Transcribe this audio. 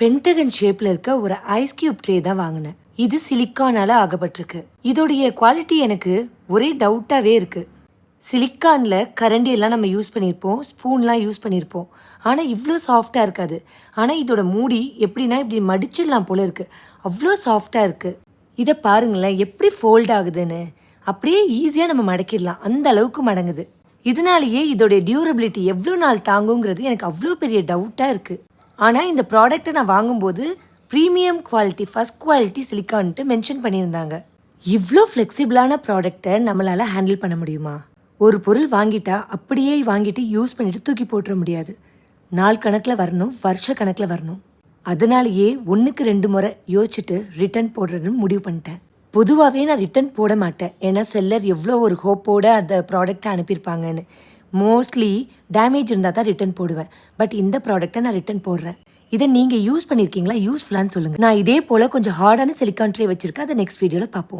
Pentagon ஷேப்ல இருக்க ஒரு ஐஸ் கியூப் ட்ரே தான் வாங்கினேன். இது சிலிக்கானால ஆகப்பட்டிருக்கு. இதோடைய குவாலிட்டி எனக்கு ஒரே டவுட்டாவே இருக்கு. சிலிக்கானில் கரண்டி எல்லாம் நம்ம யூஸ் பண்ணியிருப்போம் ஸ்பூன்லாம் யூஸ் பண்ணியிருப்போம் ஆனால் இவ்வளோ சாஃப்டாக இருக்காது. ஆனால் இதோட மூடி எப்படின்னா இப்படி மடிச்சிடலாம் போல இருக்குது அவ்வளோ சாஃப்டாக இருக்குது இதை பாருங்களேன் எப்படி ஃபோல்ட் ஆகுதுன்னு. அப்படியே ஈஸியாக நம்ம மடக்கிடலாம். அந்த அளவுக்கு மடங்குது. இதனாலேயே இதோடைய டியூரபிலிட்டி எவ்வளோ நாள் தாங்குங்கிறது எனக்கு அவ்வளோ பெரிய டவுட்டாக இருக்குது ஆனால் இந்த ப்ராடக்ட்டை நான் வாங்கும்போது ப்ரீமியம் குவாலிட்டி ஃபஸ்ட் குவாலிட்டி சிலிக்கான்ட்டு மென்ஷன் பண்ணியிருந்தாங்க. இவ்வளோ ஃப்ளெக்சிபிளான ப்ராடக்ட்டை நம்மளால் ஹேண்டில் பண்ண முடியுமா? ஒரு பொருள் வாங்கிட்டா அப்படியே வாங்கிட்டு யூஸ் பண்ணிட்டு தூக்கி போட்டுற முடியாது. நாள் கணக்கில் வரணும் வருஷ கணக்கில் வரணும். அதனாலேயே ஒன்றுக்கு ரெண்டு முறை யோசிச்சுட்டு ரிட்டர்ன் போடுறதுன்னு முடிவு பண்ணிட்டேன். பொதுவாகவே நான் ரிட்டர்ன் போட மாட்டேன். ஏன்னா செல்லர் எவ்வளோ ஒரு ஹோப்போடு அந்த ப்ராடக்ட்டை அனுப்பியிருப்பாங்கன்னு. மோஸ்ட்லி டேமேஜ் இருந்தால் தான் ரிட்டர்ன் போடுவேன். பட் இந்த ப்ராடக்ட்டை நான் ரிட்டர்ன் போடுறேன். இதை நீங்கள் யூஸ் பண்ணியிருக்கீங்களா யூஸ்ஃபுல்லான்னு சொல்லுங்கள் நான் இதே போல் கொஞ்சம் ஹார்டான சிலிக்கான் ட்ரே வச்சுருக்கேன். அதை நெக்ஸ்ட் வீடியோவில் பார்ப்போம்.